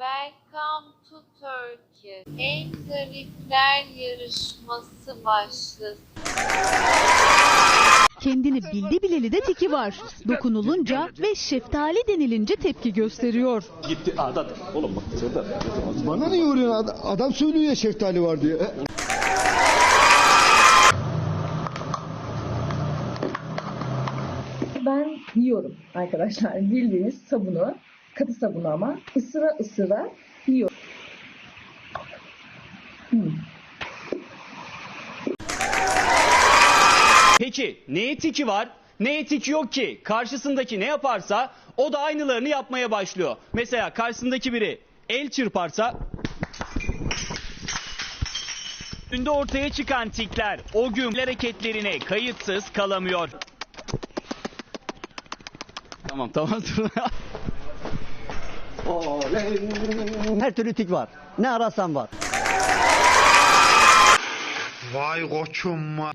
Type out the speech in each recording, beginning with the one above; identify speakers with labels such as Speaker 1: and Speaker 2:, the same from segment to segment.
Speaker 1: Welcome to Turkey. En zarifler yarışması başlasın.
Speaker 2: Kendini bildi bileli de tiki var. Dokunulunca ve şeftali denilince tepki gösteriyor.
Speaker 3: Gitti Adat. Oğlum bak şurada.
Speaker 4: Bana niye yoruyorsun? Ad- Adam söylüyor ya şeftali var diye.
Speaker 5: Ben yiyorum arkadaşlar. Bildiğiniz sabunu, katı sabunu ama ısıra ısıra yiyorum. Hmm.
Speaker 6: Peki ne etiki var? Ne etiki yok ki? Karşısındaki ne yaparsa o da aynılarını yapmaya başlıyor. Mesela karşısındaki biri el çırparsa Önde ortaya çıkan tikler o gün hareketlerine kayıtsız kalamıyor. Tamam tamam
Speaker 7: Her türlü tik var. Ne ararsan var.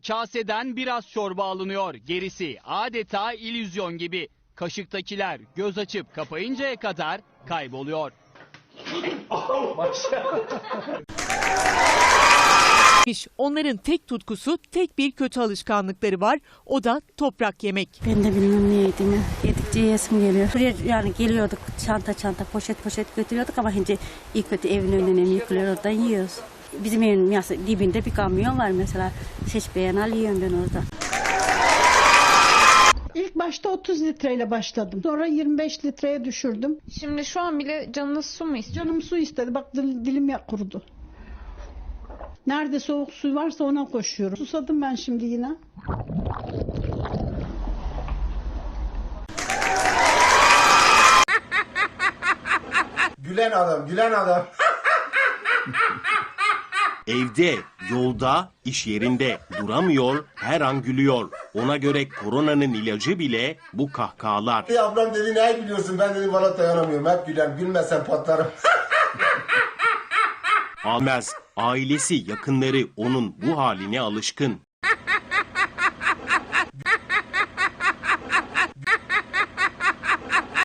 Speaker 6: Kaseden biraz çorba alınıyor. Gerisi adeta illüzyon gibi. Kaşıktakiler göz açıp kapayıncaya kadar kayboluyor.
Speaker 8: Onların tek tutkusu, tek bir kötü alışkanlıkları var. O da toprak yemek.
Speaker 9: Ben de bilmem ne yediğimi. Yedikçe yesim geliyor. Buraya yani geliyorduk çanta çanta poşet poşet götürüyorduk ama şimdi ilk kötü evin önüne yıkılıyor oradan yiyoruz. Bizim evin dibinde bir kamyon var mesela. Seç beğen al yiyorum ben orada.
Speaker 10: İlk başta 30 litreyle başladım. Sonra 25 litreye düşürdüm.
Speaker 1: Şimdi şu an bile canınız su mu istiyor?
Speaker 10: Canım su istedi. Bak dil- dilim ya kurudu. Nerede soğuk su varsa ona koşuyorum. Susadım ben şimdi yine.
Speaker 4: Gülen adam, gülen adam.
Speaker 11: Evde, yolda, iş yerinde duramıyor, her an gülüyor. Ona göre koronanın ilacı bile bu kahkahalar.
Speaker 4: Bir ablam dedi ne biliyorsun ben dedim valla dayanamıyorum. Hep gülen, gülmesen patlarım.
Speaker 11: Almaz, ailesi, yakınları onun bu haline alışkın.